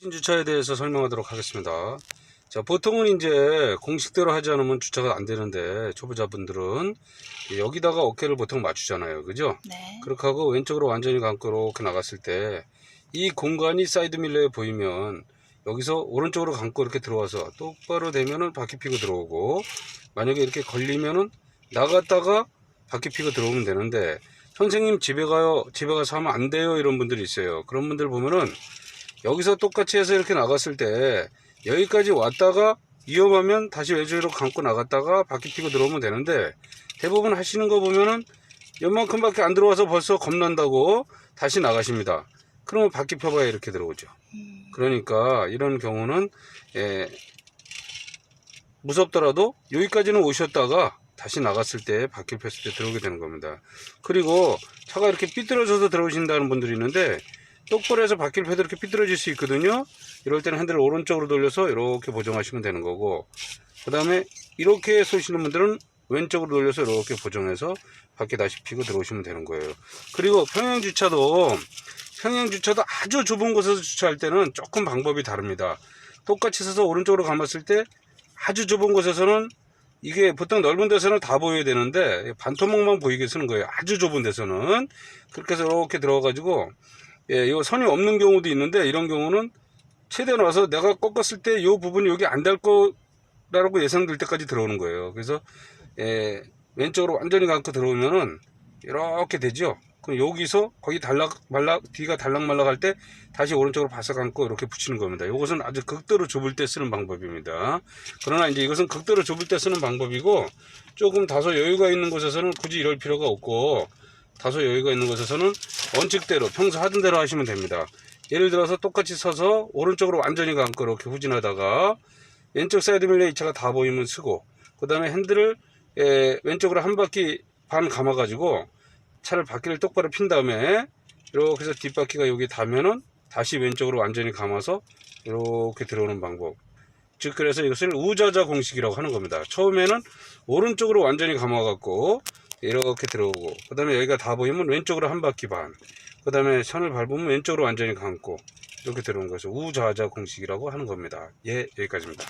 주차에 대해서 설명하도록 하겠습니다. 자, 보통은 이제 공식대로 하지 않으면 주차가 안 되는데 초보자분들은 여기다가 어깨를 보통 맞추잖아요. 그죠? 네. 그렇게 하고 왼쪽으로 완전히 감고 이렇게 나갔을 때 이 공간이 사이드 밀러에 보이면 여기서 오른쪽으로 감고 이렇게 들어와서 똑바로 되면은 바퀴 피고 들어오고 만약에 이렇게 걸리면은 나갔다가 바퀴 피고 들어오면 되는데 선생님 집에 가요 집에 가서 하면 안 돼요 이런 분들이 있어요 그런 분들 보면은 여기서 똑같이 해서 이렇게 나갔을 때 여기까지 왔다가 위험하면 다시 왼쪽으로 감고 나갔다가 바퀴 피고 들어오면 되는데 대부분 하시는 거 보면은 요만큼밖에 안 들어와서 벌써 겁난다고 다시 나가십니다. 그러면 바퀴 펴봐야 이렇게 들어오죠. 음, 그러니까 이런 경우는 예, 무섭더라도 여기까지는 오셨다가 다시 나갔을 때 바퀴 폈을 때 들어오게 되는 겁니다. 그리고 차가 이렇게 삐뚤어져서 들어오신다는 분들이 있는데 똑바로 해서 바퀴를 펴도 이렇게 삐뚤어질 수 있거든요. 이럴 때는 핸들을 오른쪽으로 돌려서 이렇게 보정하시면 되는 거고 그 다음에 이렇게 쏘시는 분들은 왼쪽으로 돌려서 이렇게 보정해서 바퀴 다시 피고 들어오시면 되는 거예요. 그리고 평행 주차도 평행 주차도 아주 좁은 곳에서 주차할 때는 조금 방법이 다릅니다. 똑같이 서서 오른쪽으로 감았을 때 아주 좁은 곳에서는 이게 보통 넓은 데서는 다 보여야 되는데 반토막만 보이게 쓰는 거예요. 아주 좁은 데서는 그렇게 해서 이렇게 들어가 가지고 예, 요 선이 없는 경우도 있는데 이런 경우는 최대한 와서 내가 꺾었을 때 요 부분이 여기 안 닿을 거라고 예상될 때까지 들어오는 거예요. 그래서 예, 왼쪽으로 완전히 감고 들어오면은 이렇게 되죠. 그럼 여기서 거기 달락 말락 뒤가 달락 말락 할 때 다시 오른쪽으로 바싹 감고 이렇게 붙이는 겁니다. 이것은 아주 극도로 좁을 때 쓰는 방법입니다. 그러나 이제 이것은 극도로 좁을 때 쓰는 방법이고 조금 다소 여유가 있는 곳에서는 굳이 이럴 필요가 없고 다소 여유가 있는 곳에서는 원칙대로 평소 하던 대로 하시면 됩니다. 예를 들어서 똑같이 서서 오른쪽으로 완전히 감고 이렇게 후진하다가 왼쪽 사이드 밀러 이 차가 다 보이면 쓰고 그 다음에 핸들을 에, 왼쪽으로 한 바퀴 반 감아 가지고 차를 바퀴를 똑바로 핀 다음에 이렇게 해서 뒷바퀴가 여기 닿으면은 다시 왼쪽으로 완전히 감아서 이렇게 들어오는 방법. 즉 그래서 이것을 우자자 공식이라고 하는 겁니다. 처음에는 오른쪽으로 완전히 감아 갖고 이렇게 들어오고 그 다음에 여기가 다 보이면 왼쪽으로 한 바퀴 반. 그 다음에 선을 밟으면 왼쪽으로 완전히 감고 이렇게 들어오는 것을 우자자 공식이라고 하는 겁니다. 예, 여기까지입니다.